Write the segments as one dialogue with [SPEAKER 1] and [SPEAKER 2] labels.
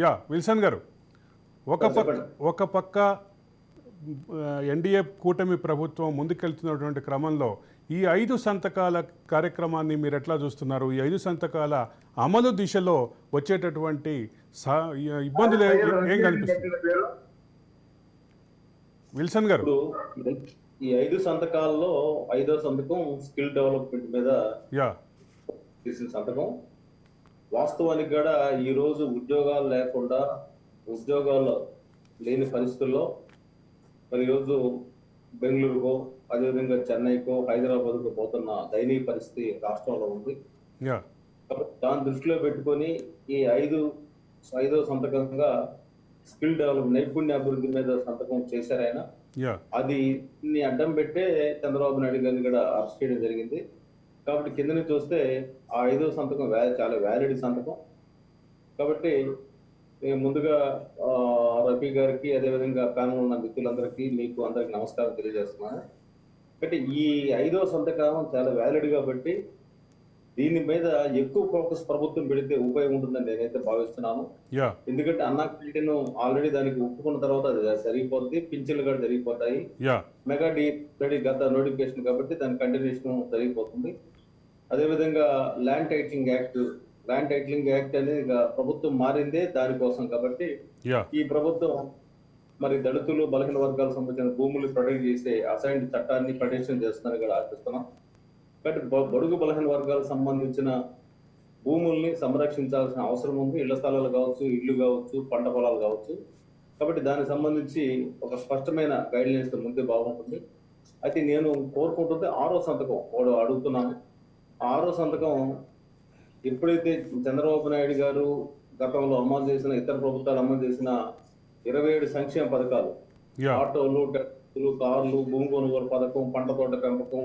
[SPEAKER 1] Yeah Wilson గారు. ఒక పక్క. ఒక పక్క ఎన్డీఏ కూటమి ప్రభుత్వం ముందుకెళ్తున్నటువంటి క్రమంలో ఈ ఐదు సంతకాల కార్యక్రమాన్ని మీరు ఎట్లా చూస్తున్నారు? ఈ ఐదు సంతకాల అమలు దిశలో వచ్చేటటువంటి ఇబ్బందులు ఏ- కనిపిస్తుంది విల్సన్ గారు.
[SPEAKER 2] ఈ ఐదు సంతకాల్లో ఐదో సంతకం స్కిల్ డెవలప్మెంట్ మీద సంతకం. వాస్తవానికి కూడా ఈ రోజు ఉద్యోగాలు లేకుండా ఉద్యోగాలు లేని పరిస్థితుల్లో మరి ఈరోజు బెంగళూరుకో అదేవిధంగా చెన్నైకో హైదరాబాద్కో పోతున్న దయనీయ పరిస్థితి రాష్ట్రంలో ఉంది. దాన్ని దృష్టిలో పెట్టుకొని ఈ ఐదు ఐదో సంతకంగా స్కిల్ డెవలప్ నైపుణ్య అభివృద్ధి మీద సంతకం చేశారు ఆయన. అది అడ్డం పెట్టే చంద్రబాబు నాయుడు గారిని కూడా అరెస్ట్ చేయడం జరిగింది. కాబట్టి కింద నుంచి చూస్తే ఆ ఐదో సంతకం వ్యా- చాలా వ్యాలిడ్ సంతకం. కాబట్టి నేను ముందుగా రఫీ గారికి అదేవిధంగా ప్యానల్ ఉన్న మిత్రులందరికీ మీకు అందరికి నమస్కారం తెలియజేస్తున్నాను. కాబట్టి ఈ ఐదో సంతకం చాలా వ్యాలిడ్ కాబట్టి దీని మీద ఎక్కువ ఫోకస్ ప్రభుత్వం పెడితే ఉపయోగం ఉంటుందని నేనైతే భావిస్తున్నాను. ఎందుకంటే అన్నా క్యాంటీన్ ఆల్రెడీ దానికి ఒప్పుకున్న తర్వాత అది జరిగిపోతుంది పింఛన్లు కూడా జరిగిపోతాయి. మెగా డి గత నోటిఫికేషన్ కాబట్టి దాని కంటిన్యూషన్ జరిగిపోతుంది. అదేవిధంగా land titling act land titling act అనేది ప్రభుత్వం మారిందే దానికోసం కాబట్టి ఈ ప్రభుత్వం మరి దళితులు బలహీన వర్గాలకు సంబంధించిన భూములు ప్రొటెక్ట్ చేసే అసైన్ చట్టాన్ని ప్రొటెక్షన్ చేస్తున్నారు ఇక్కడ ఆశిస్తున్నాం. కాబట్టి బ- బడుగు బలహీన వర్గాలకు సంబంధించిన భూముల్ని సంరక్షించాల్సిన అవసరం ఉంది. ఇళ్ళ స్థలాలు కావచ్చు ఇల్లు కావచ్చు పంట పొలాలు కావచ్చు. కాబట్టి దానికి సంబంధించి ఒక స్పష్టమైన గైడ్ లైన్స్ ముందే బాగుంటుంది అయితే నేను కోరుకుంటుంది ఆరో సంతకం వాడు అడుగుతున్నాను. ఆరో సంతకం ఎప్పుడైతే చంద్రబాబు నాయుడు గారు గతంలో అమలు చేసిన ఇతర ప్రభుత్వాలు అమలు చేసిన ఇరవై ఏడు సంక్షేమ పథకాలు ఆటోలు కార్లు భూమి కొనుగోలు పథకం పంట తోట పెంపకం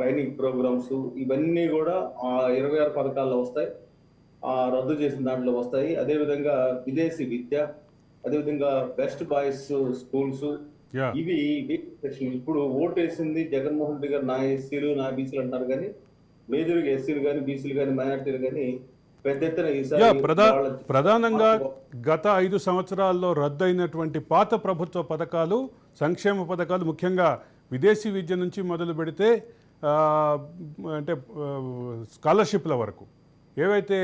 [SPEAKER 2] ట్రైనింగ్ ప్రోగ్రామ్స్ ఇవన్నీ కూడా ఆ ఇరవై ఆరు పథకాల్లో వస్తాయి. ఆ రద్దు చేసిన దాంట్లో వస్తాయి. అదేవిధంగా విదేశీ విద్య అదేవిధంగా బెస్ట్ బాయ్స్ స్కూల్స్ ఇవి ఇప్పుడు ఓటు వేసింది జగన్మోహన్ రెడ్డి గారు నా ఎస్సీలు నా బీసీలు అంటారు కానీ మేజర్గా ఎస్సీలు కానీ బీసీలు కానీ మైనార్టీలు కానీ పెద్ద ఎత్తున
[SPEAKER 1] ప్రధానంగా గత ఐదు సంవత్సరాల్లో రద్దయినటువంటి పాత ప్రభుత్వ పథకాలు సంక్షేమ పథకాలు ముఖ్యంగా విదేశీ విద్య నుంచి మొదలు పెడితే అంటే స్కాలర్షిప్ల వరకు. ఏవైతే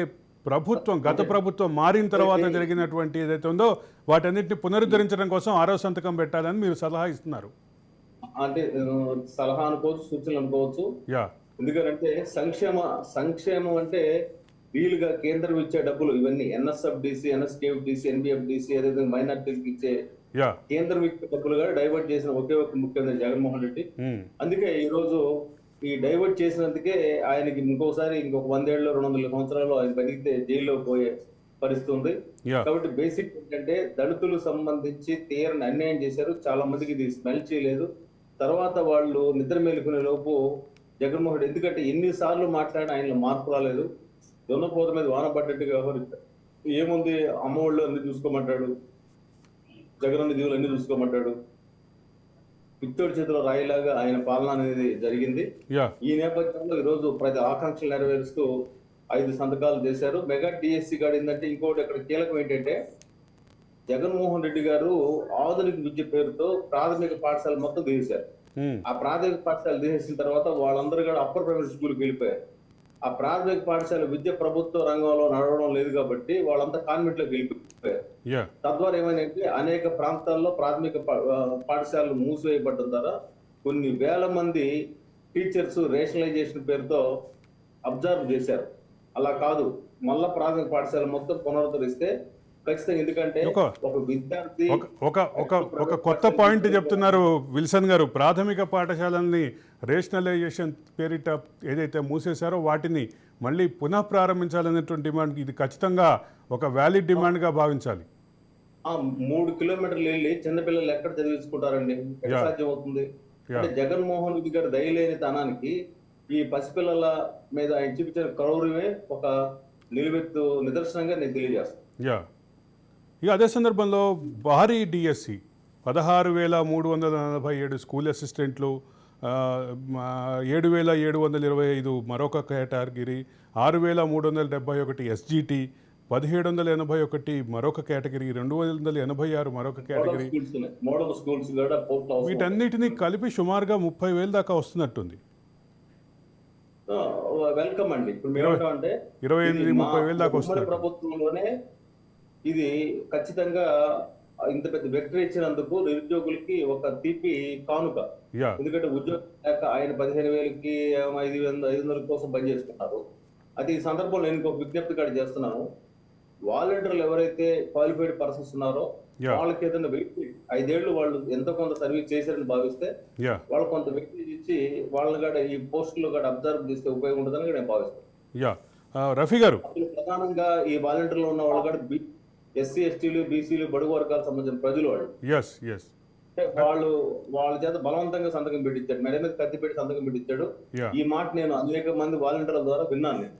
[SPEAKER 1] ప్రభుత్వం గత ప్రభుత్వం మారిన తర్వాత జరిగినటువంటి ఏదైతే ఉందో వాటన్నిటిని పునరుద్ధరించడం కోసం ఆరో సంతకం పెట్టాలని మీరు సలహా ఇస్తున్నారు.
[SPEAKER 2] అంటే సలహా అనుకోవచ్చు సూచనలు అనుకోవచ్చు.
[SPEAKER 1] యా.
[SPEAKER 2] ఎందుకంటే సంక్షేమ సంక్షేమం అంటే వీలుగా కేంద్రం ఇచ్చే డబ్బులు ఇవన్నీ ఎన్ఎస్ఎఫ్డిసి ఎన్ఎస్కేఎఫ్డిసి ఎన్బిఎఫ్డిసి అదేవిధంగా మైనార్టీలకు ఇచ్చే
[SPEAKER 1] యా.
[SPEAKER 2] కేంద్రం ఇచ్చే డబ్బులుగా డైవర్ట్ చేసిన ఒకే ఒక ముఖ్యమంత్రి జగన్మోహన్ రెడ్డి. అందుకే ఈ రోజు ఈ డైవర్ట్ చేసినందుకే ఆయనకి ఇంకోసారి ఇంకొక వందేళ్ళు రెండు వందల సంవత్సరాలు ఆయన బతికితే జైల్లో పోయే పరిస్థితి ఉంది. కాబట్టి బేసిక్ ఏంటంటే దళితులు సంబంధించి తీరని అన్యాయం చేశారు. చాలా మందికి ఇది స్మెల్ చేయలేదు. తర్వాత వాళ్ళు నిద్ర మేలుకునే లోపు జగన్మోహన్ రెడ్డి ఎందుకంటే ఎన్నిసార్లు మాట్లాడిన ఆయనలో మార్పు రాలేదు. దున్నపోత మీద వాన పడ్డట్టుగా వ్యవహరిస్తారు ఏముంది? అమ్మఒళ్ళు అన్ని చూసుకోమంటాడు. జగనన్న దీవులు అన్ని చూసుకోమంటాడు. పిత్తోడి చేతిలో రాయిలాగా ఆయన పాలన అనేది జరిగింది. ఈ నేపథ్యంలో ఈరోజు ప్రతి ఆకాంక్షలు నెరవేరుస్తూ ఐదు సంతకాలు చేశారు. మెగా డిఎస్సి గారు ఏంటంటే ఇంకోటి ఇక్కడ కీలకం ఏంటంటే జగన్మోహన్ రెడ్డి గారు ఆధునిక విద్య పేరుతో ప్రాథమిక పాఠశాల మొత్తం తీసేశారు. ఆ ప్రాథమిక పాఠశాల తీసేసిన తర్వాత వాళ్ళందరూ కూడా అప్పర్ ప్రైమరీ స్కూల్కి వెళ్ళిపోయారు. ఆ ప్రాథమిక పాఠశాల విద్య ప్రభుత్వ రంగంలో నడవడం లేదు కాబట్టి వాళ్ళంతా కాన్వెంట్లోకి వెళ్ళిపోయారు. తద్వారా ఏమైందంటే అనేక ప్రాంతాల్లో ప్రాథమిక పాఠశాలలు మూసివేయబడడం ద్వారా కొన్ని వేల మంది టీచర్స్ రేషనలైజేషన్ పేరుతో అబ్జర్వ్ చేశారు. అలా కాదు. మళ్ళా ప్రాథమిక పాఠశాల మొత్తం పునరుద్ధరిస్తే ఖచ్చితంగా ఎందుకంటే
[SPEAKER 1] ఒక-
[SPEAKER 2] విద్యార్థి
[SPEAKER 1] ఒక ఒక ఒక ఒక కొత్త పాయింట్ చెప్తున్నారు విల్సన్ గారు. ప్రాథమిక పాఠశాలల్ని రేషనలైజేషన్ పేరిట ఏదైతే మూసేశారో వాటిని మళ్ళీ పునః ప్రారంభించాలనేటువంటి డిమాండ్ ఇది ఖచ్చితంగా ఒక వ్యాలిడ్ డిమాండ్గా భావించాలి.
[SPEAKER 2] ఆ మూడు కిలోమీటర్లు వెళ్ళి చిన్నపిల్లలు ఎక్కడ చదివించుకుంటారండి ఎక్కడ. సాధ్యం అవుతుంది. అంటే జగన్మోహన్ రెడ్డి గారి దయలేని తనానికి ఈ పసిపిల్లల మీద ఆయన చూపించిన కౌరవమే ఒక నిలువెత్తు నిదర్శనంగా నేను తెలియజేస్తాను
[SPEAKER 1] యా ఇక అదే సందర్భంలో భారీ డిఎస్సి పదహారు వేల మూడు వందల నలభై ఏడు స్కూల్ అసిస్టెంట్లు ఏడు వేల ఏడు వందల ఇరవై ఐదు మరొక కేటగిరీ ఆరు వేల మూడు వందల డెబ్బై ఒకటి ఎస్జిటి పదిహేడు వందల ఎనభై ఒకటి మరొక కేటగిరీ రెండు వందల ఎనభై ఆరు మరొక కేటగిరీ.
[SPEAKER 2] మోడల్ స్కూల్స్
[SPEAKER 1] వీటన్నిటిని కలిపి సుమారుగా ముప్పై వేలు దాకా వస్తున్నట్టుంది.
[SPEAKER 2] వెల్కమ్ అండి. ఇప్పుడు
[SPEAKER 1] ఇరవై ఎనిమిది ముప్పై వేలు దాకా వస్తున్నట్టు.
[SPEAKER 2] ప్రభుత్వంలోనే ఇది ఖచ్చితంగా ఇంత పెద్ద వ్యక్తి ఇచ్చినందుకు నిరుద్యోగులకి ఒక తీపి కానుక. ఎందుకంటే ఉద్యోగం లేక ఆయన పదిహేను వేలకి ఐదు వందల ఐదు వందల కోసం పనిచేసుకున్నారు అది ఈ సందర్భంలో నేను ఇంకొక విజ్ఞప్తి కూడా చేస్తున్నాను. వాలంటీర్లు ఎవరైతే క్వాలిఫైడ్ పర్సన్స్ ఉన్నారో వాళ్ళకి ఏదైనా వ్యక్తి ఐదేళ్ళు వాళ్ళు ఎంతో కొంత సర్వీస్ చేశారని భావిస్తే వాళ్ళు కొంత వ్యక్తి ఇచ్చి వాళ్ళని కూడా ఈ పోస్టులో కూడా అబ్జర్వ్ చేస్తే ఉపయోగం ఉంటుందని కూడా నేను భావిస్తాను.
[SPEAKER 1] యా ఆ, రఫీ గారు.
[SPEAKER 2] ప్రధానంగా ఈ వాలంటీర్లు ఉన్న వాళ్ళు కూడా ఎస్సీ ఎస్టీలు బీసీలు బడుగు వర్గాలకు సంబంధించిన ప్రజలు వాళ్ళు.
[SPEAKER 1] ఎస్ ఎస్
[SPEAKER 2] అంటే వాళ్ళు వాళ్ళ చేత బలవంతంగా సంతకం పెట్టించాడు మెడ మీద కత్తి పెట్టి సంతకం పెట్టించాడు ఈ మాట నేను అనేక మంది వాలంటీర్ల ద్వారా విన్నాను నేను.